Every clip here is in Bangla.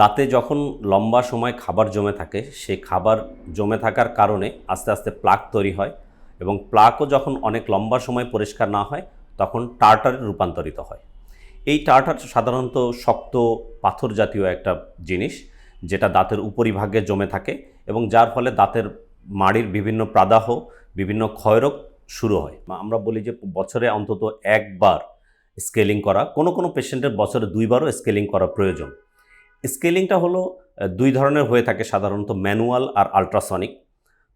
দাঁতে যখন লম্বা সময় খাবার জমে থাকে, সেই খাবার জমে থাকার কারণে আস্তে আস্তে প্লাক তৈরি হয় এবং প্লাকও যখন অনেক লম্বা সময় পরিষ্কার না হয়, তখন টার্টারে রূপান্তরিত হয়। এই টার্টার সাধারণত শক্ত পাথর জাতীয় একটা জিনিস যেটা দাঁতের উপরিভাগে জমে থাকে এবং যার ফলে দাঁতের মাড়ির বিভিন্ন প্রাদাহ, বিভিন্ন ক্ষয়রোগ শুরু হয়। আমরা বলি যে বছরে অন্তত একবার স্কেলিং করা, কোনো কোনো পেশেন্টের বছরে দুইবারও স্কেলিং করা প্রয়োজন। স্কেলিংটা হলো দুই ধরনের হয়ে থাকে সাধারণত ম্যানুয়াল আর আলট্রাসনিক।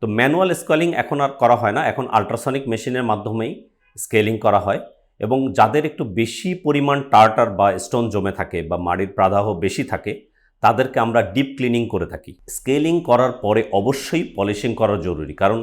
তো ম্যানুয়াল স্কেলিং এখন আর করা হয় না, এখন আলট্রাসনিক মেশিনের মাধ্যমেই স্কেলিং করা হয় এবং যাদের একটু বেশি পরিমাণ টার্টার বা স্টোন জমে থাকে বা মাড়ির প্রাদাহ বেশি থাকে, তাদেরকে আমরা ডিপ ক্লিনিং করে থাকি। স্কেলিং করার পরে অবশ্যই পলিশিং করা জরুরি, কারণ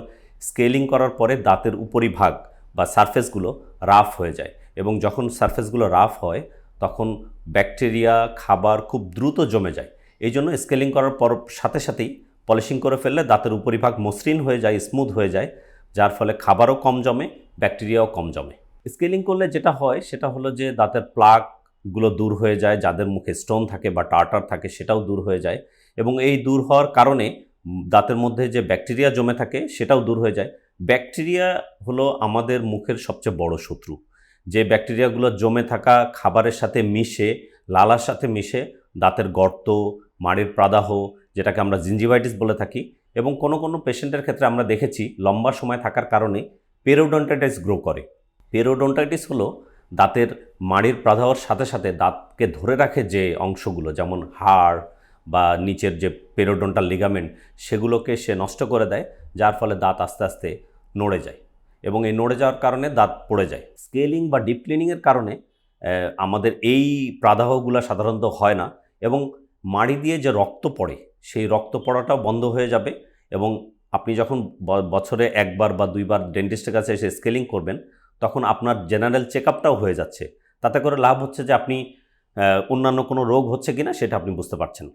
স্কেলিং করার পরে দাঁতের উপরিভাগ বা সারফেসগুলো রাফ হয়ে যায় এবং যখন সারফেসগুলো রাফ হয় তখন ব্যাকটেরিয়া, খাবার খুব দ্রুত জমে যায়। এই জন্য স্কেলিং করার পর সাথে সাথেই পলিশিং করে ফেললে দাঁতের উপরিভাগ মসৃণ হয়ে যায়, স্মুথ হয়ে যায়, যার ফলে খাবারও কম জমে, ব্যাকটেরিয়াও কম জমে। স্কেলিং করলে যেটা হয়, সেটা হলো যে দাঁতের প্লাকগুলো দূর হয়ে যায়, যাদের মুখে স্টোন থাকে বা টার্টার থাকে সেটাও দূর হয়ে যায় এবং এই দূর হওয়ার কারণে দাঁতের মধ্যে যে ব্যাকটেরিয়া জমে থাকে সেটাও দূর হয়ে যায়। ব্যাকটেরিয়া হলো আমাদের মুখের সবচেয়ে বড় শত্রু। যে ব্যাকটেরিয়াগুলো জমে থাকা খাবারের সাথে মিশে, লালার সাথে মিশে দাঁতের গর্ত, মাড়ির প্রাদাহ, যেটাকে আমরা জিঞ্জিভাইটিস বলে থাকি, এবং কোনো কোনো পেশেন্টের ক্ষেত্রে আমরা দেখেছি লম্বা সময় থাকার কারণে পেরোডন্টাইটিস গ্রো করে। পেরোডন্টাইটিস হলো দাঁতের মাড়ির প্রাদাহর সাথে সাথে দাঁতকে ধরে রাখে যে অংশগুলো, যেমন হাড় বা নিচের যে পেরোডন্টাল লিগামেন্ট সেগুলোকে সে নষ্ট করে দেয়, যার ফলে দাঁত আস্তে আস্তে নড়ে যায়। এবং এই নড়ে যাওয়ার কারণে দাঁত পড়ে যায়। স্কেলিং বা ডিপ ক্লিনিংয়ের কারণে আমাদের এই প্রাদাহগুলো সাধারণত হয় না এবং মাড়ি দিয়ে যে রক্ত পড়ে, সেই রক্ত পড়াটাও বন্ধ হয়ে যাবে এবং আপনি যখন বছরে একবার বা দুইবার ডেন্টিস্টের কাছে এসে স্কেলিং করবেন, তখন আপনার জেনারেল চেক আপটাও হয়ে যাচ্ছে। তাতে করে লাভ হচ্ছে যে আপনি অন্যান্য কোনো রোগ হচ্ছে কি না সেটা আপনি বুঝতে পারছেন।